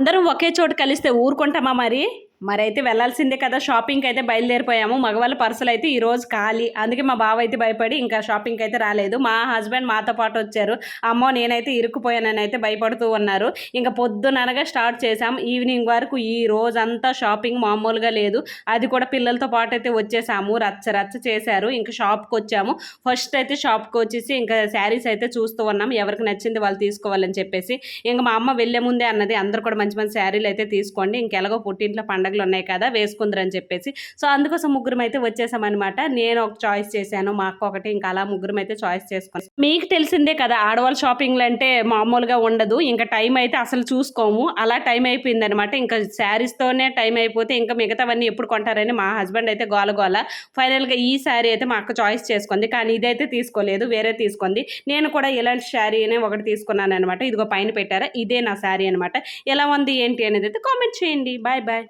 అందరం ఒకే చోట కలిస్తే ఊరుకుంటామా మరి? మరైతే వెళ్ళాల్సిందే వెళ్ళాల్సిందే కదా షాపింగ్కి అయితే బయలుదేరిపోయాము. మగవాళ్ళ పర్సులు అయితే ఈరోజు ఖాళీ. అందుకే మా బావ అయితే భయపడి ఇంకా షాపింగ్కి అయితే రాలేదు. మా హస్బెండ్ మాతో పాటు వచ్చారు. అమ్మో నేనైతే ఇరుక్కుపోయానని అయితే భయపడుతూ ఉన్నారు. ఇంకా పొద్దుననగా స్టార్ట్ చేసాం ఈవినింగ్ వరకు ఈ రోజంతా షాపింగ్ మామూలుగా లేదు. అది కూడా పిల్లలతో పాటు అయితే వచ్చేసాము. రచ్చ రచ్చ చేశారు. ఇంకా షాప్కి వచ్చాము. ఫస్ట్ అయితే షాప్కి వచ్చేసి ఇంకా శారీస్ అయితే చూస్తూ ఉన్నాం ఎవరికి నచ్చింది వాళ్ళు తీసుకోవాలని చెప్పేసి. ఇంకా మా అమ్మ వెళ్ళే ముందే అన్నది అందరు కూడా మంచి మంచి శారీలు అయితే తీసుకోండి. ఇంకెలాగో పుట్టింట్లో పండుగలు ఉన్నాయి కదా వేసుకుందరని చెప్పేసి. సో అందుకోసం ముగ్గురం అయితే వచ్చేసామన్నమాట. నేను ఒక చాయిస్ చేశాను మా అక్క ఒకటి ఇంకా అలా ముగ్గురం అయితే చాయిస్ చేసుకున్నాం. మీకు తెలిసిందే కదా ఆడవాళ్ళ షాపింగ్లు అంటే మామూలుగా ఉండదు. ఇంకా టైం అయితే అసలు చూసుకోము. అలా టైం అయిపోయింది అనమాట ఇంకా శారీస్తోనే టైం అయిపోతే ఇంకా మిగతావన్నీ ఎప్పుడు కొంటారని మా హస్బెండ్ అయితే గోల గోల. ఫైనల్గా ఈ శారీ అయితే మా అక్క చాయిస్ చేసుకుంది. కానీ ఇదైతే తీసుకోలేదు వేరే తీసుకుంది. నేను కూడా ఇలాంటి శారీనే ఒకటి తీసుకున్నాను అనమాట ఇదిగో పైన పెట్టారా ఇదే నా శారీ అనమాట ఎలా ఉంది ఏంటి అనేది అయితే కామెంట్ చేయండి. Bye bye